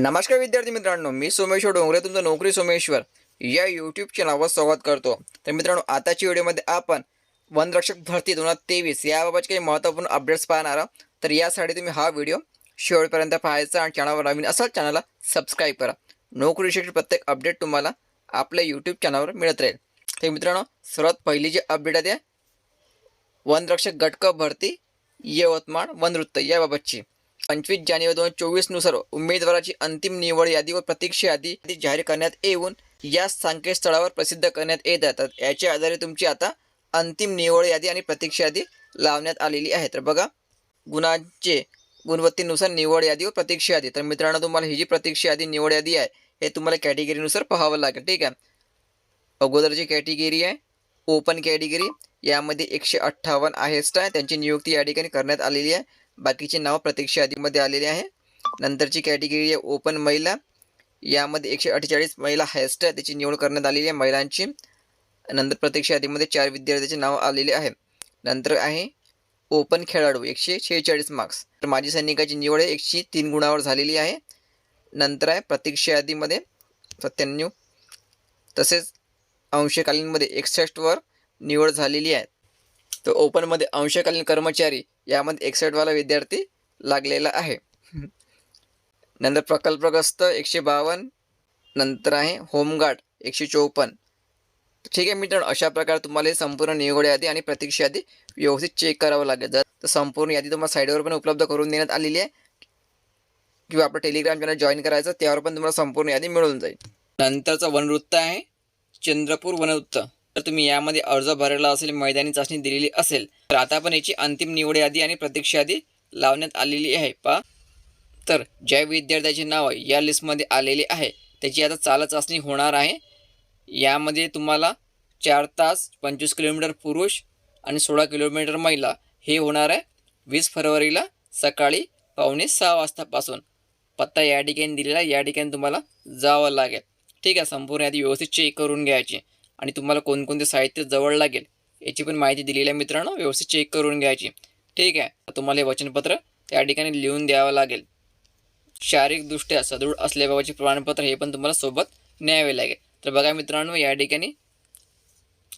नमस्कार विद्यार्थी मित्रांनो मी सोमेश्वर डोंगरे तुमचं नोकरी सोमेश्वर या यूट्यूब चॅनलवर स्वागत करतो. तर मित्रांनो आताच्या व्हिडिओमध्ये आपण वनरक्षक भरती दोन हजार तेवीस याबाबत काही महत्त्वपूर्ण अपडेट्स पाहणार आहोत. तर यासाठी तुम्ही हा व्हिडिओ शेवटपर्यंत पाहायचा आणि चॅनलवर नवीन असाल चॅनलला सबस्क्राईब करा. नोकरीसाठी प्रत्येक अपडेट तुम्हाला आपल्या यूट्यूब चॅनलवर मिळत राहील. तर मित्रांनो सर्वात पहिली जी अपडेट आहे ते वनरक्षक गटक भरती यवतमाळ वनवृत्त याबाबतची. पंचवीस जानेवारी दोन हजार चोवीसनुसार उमेदवाराची अंतिम निवड यादी व प्रतीक्षा यादी जाहीर करण्यात येऊन या संकेतस्थळावर प्रसिद्ध करण्यात येत आहे. याच्या आधारे तुमची आता अंतिम निवड यादी आणि प्रतीक्षा यादी लावण्यात आलेली आहे. तर बघा गुणांचे गुणवत्तेनुसार निवड यादी व प्रतीक्षा यादी. तर मित्रांनो तुम्हाला ही जी प्रतीक्षा यादी निवड यादी आहे हे तुम्हाला कॅटेगरीनुसार पाहावं लागेल. ठीक आहे? अगोदरची कॅटेगरी आहे ओपन कॅटेगरी यामध्ये एकशे अठ्ठावन्न आहेस्ट आहे त्यांची नियुक्ती या ठिकाणी करण्यात आलेली आहे. बाकीचे नाव प्रतीक्षा यादीमध्ये आलेले आहे. नंतरची कॅटेगरी आहे ओपन महिला. यामध्ये एकशे अठ्ठेचाळीस महिला हायस्ट आहे त्याची निवड करण्यात आलेली आहे महिलांची. नंतर प्रतीक्षा यादीमध्ये चार विद्यार्थ्याचे नाव आलेले आहे. नंतर आहे ओपन खेळाडू एकशे शेहेचाळीस मार्क्स तर माजी सैनिकाची निवड आहे एकशे तीन गुणावर झालेली आहे. नंतर आहे प्रतीक्षा यादीमध्ये सत्त्याण्णव. तसेच अंशकालीनमध्ये एकसष्टवर निवड झालेली आहे. तर ओपनमध्ये अंशकालीन कर्मचारी यामध्ये एकसष्टवाला विद्यार्थी लागलेला आहे. नंतर प्रकल्पग्रस्त एकशे बावन्न नंतर आहे होमगार्ड एकशे चोपन्न. ठीक आहे मित्रांनो अशा प्रकारे तुम्हाला संपूर्ण निवड यादी आणि प्रतीक्षा यादी व्यवस्थित चेक करावं लागेल. जर तर संपूर्ण यादी तुम्हाला साईडवर पण उपलब्ध करून देण्यात आलेली आहे किंवा आपलं टेलिग्राम चॅनल जॉईन करायचं त्यावर पण तुम्हाला संपूर्ण यादी मिळून जाईल. नंतरचं वनवृत्त आहे चंद्रपूर वनवृत्त. तर तुम्ही यामध्ये अर्ज भरला असेल मैदानी चाचणी दिलेली असेल तर आता पण याची अंतिम निवड यादी आणि प्रतीक्षा यादी लावण्यात आलेली आहे. पा तर ज्या विद्यार्थ्याचे नाव या लिस्टमध्ये आलेले आहे. त्याची आता चाल चाचणी होणार आहे. यामध्ये तुम्हाला चार तास पंचवीस किलोमीटर पुरुष आणि सोळा किलोमीटर महिला हे होणार आहे. वीस फरवरीला सकाळी पावणे सहा वाजतापासून पत्ता या ठिकाणी दिलेला या ठिकाणी तुम्हाला जावं लागेल. ठीक आहे संपूर्ण यादी व्यवस्थित चेक करून घ्यायची. आणि तुम्हाला कोणकोणते साहित्य जवळ लागेल याची पण माहिती दिलेली आहे मित्रांनो व्यवस्थित चेक करून घ्यायची. ठीक आहे? तुम्हाला हे वचनपत्र त्या ठिकाणी लिहून द्यावं लागेल. शारीरिकदृष्ट्या सदृढ असल्याबाबतचे प्रमाणपत्र हे पण तुम्हाला सोबत न्यावे लागेल. तर बघा मित्रांनो या ठिकाणी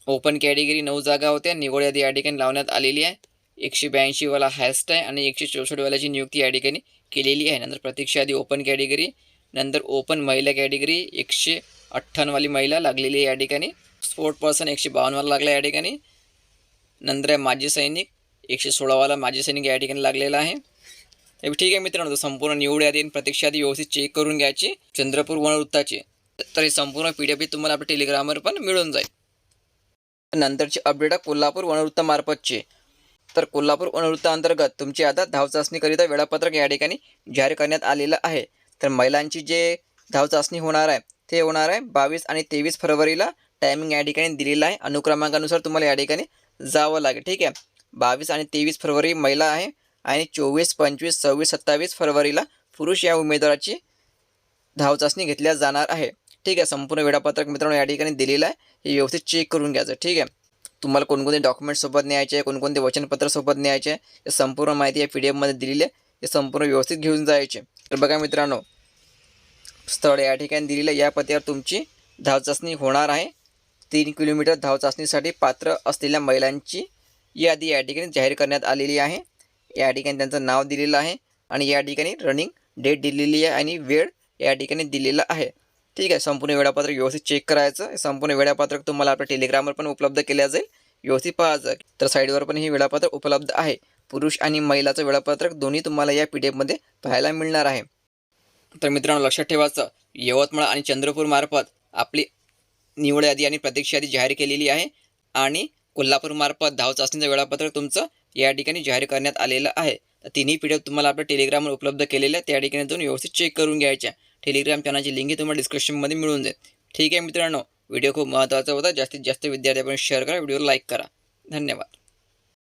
ओपन कॅटेगरी नऊ जागा होत्या. निवड यादी या ठिकाणी लावण्यात आलेली आहे. एकशे ब्याऐंशीवाला हायस्ट आहे आणि एकशे चौसष्टवाल्याची नियुक्ती या ठिकाणी केलेली आहे. नंतर प्रतीक्षा आधी ओपन कॅटेगरी नंतर ओपन महिला कॅटेगरी एकशे अठ्ठावन्नवाली महिला लागलेली आहे या ठिकाणी. स्पोर्ट पर्सन एकशे बावन्नवाला लागला या ठिकाणी. नंतर आहे माजी सैनिक एकशे सोळावाला माजी सैनिक या ठिकाणी लागलेला आहे. हे ठीक आहे मित्रांनो संपूर्ण निवड यादी आणि प्रतीक्षा यादी व्यवस्थित चेक करून घ्यायची. चंद्रपूर वनवृत्ताची. तर ही संपूर्ण पी डी एफ तुम्हाला आपल्या टेलिग्रामवर पण मिळून जाईल. नंतरची अपडेट आहे कोल्हापूर वनवृत्तामार्फतची तर कोल्हापूर वनवृत्ताअंतर्गत तुमची आता धाव चाचणीकरिता वेळापत्रक या ठिकाणी जाहीर करण्यात आलेलं आहे. तर महिलांची जे धाव चाचणी होणार आहे ते होणार आहे बावीस आणि तेवीस फरवरीला. टायमिंग या ठिकाणी दिलेला आहे. अनुक्रमांकानुसार तुम्हाला या ठिकाणी जावं लागेल. ठीक आहे? बावीस आणि तेवीस फरवरी महिला आहे आणि चोवीस पंचवीस सव्वीस सत्तावीस फरवरीला पुरुष या उमेदवाराची धावचाचणी घेतल्या जाणार आहे. ठीक आहे? संपूर्ण वेळापत्रक मित्रांनो या ठिकाणी दिलेलं आहे. हे व्यवस्थित चेक करून घ्यायचं. ठीक आहे? तुम्हाला कोणकोणते डॉक्युमेंट सोबत न्यायचे आहे कोणकोणते वचनपत्र सोबत न्यायचे आहे हे संपूर्ण माहिती या पी डी एफमध्ये दिलेली आहे. हे संपूर्ण व्यवस्थित घेऊन जायचे. तर बघा मित्रांनो स्थळ या ठिकाणी दिलेलं या पत्यावर तुमची धावचाचणी होणार आहे. तीन किलोमीटर धाव चाचणीसाठी पात्र असलेल्या महिलांची यादी या ठिकाणी जाहीर करण्यात आलेली आहे. या ठिकाणी त्यांचं नाव दिलेलं आहे आणि या ठिकाणी रनिंग डेट दिलेली आहे आणि वेळ या ठिकाणी दिलेला आहे. ठीक आहे संपूर्ण वेळापत्रक व्यवस्थित चेक करायचं. संपूर्ण वेळापत्रक तुम्हाला आपल्या टेलिग्रामवर पण उपलब्ध केल्या जाईल. व्यवस्थित पाहायचं तर साईडवर पण हे वेळापत्रक उपलब्ध आहे. पुरुष आणि महिलाचं वेळापत्रक दोन्ही तुम्हाला या पी डी एफमध्ये पाहायला मिळणार आहे. तर मित्रांनो लक्षात ठेवायचं यवतमाळ आणि चंद्रपूरमार्फत आपली निवड यादी आणि प्रतीक्षा यादी जाहीर केलेली आहे. आणि कोल्हापूरमार्फत धाव चाचणीचं वेळापत्रक तुमचं या ठिकाणी जाहीर करण्यात आलेलं आहे. तर तिन्ही पी तुम्हाला आपल्या टेलिग्रामवर उपलब्ध केलेल्या आहे त्या ठिकाणी जाऊन व्यवस्थित चेक करून घ्यायच्या. टेलिग्राम चॅनलची लिंकही तुम्हाला डिस्क्रिप्शनमध्ये मिळून जाईल. ठीक आहे मित्रांनो व्हिडिओ खूप महत्त्वाचा होता. जास्तीत जास्त विद्यार्थ्यांपर्यंत शेअर करा. व्हिडिओ लाईक करा. धन्यवाद.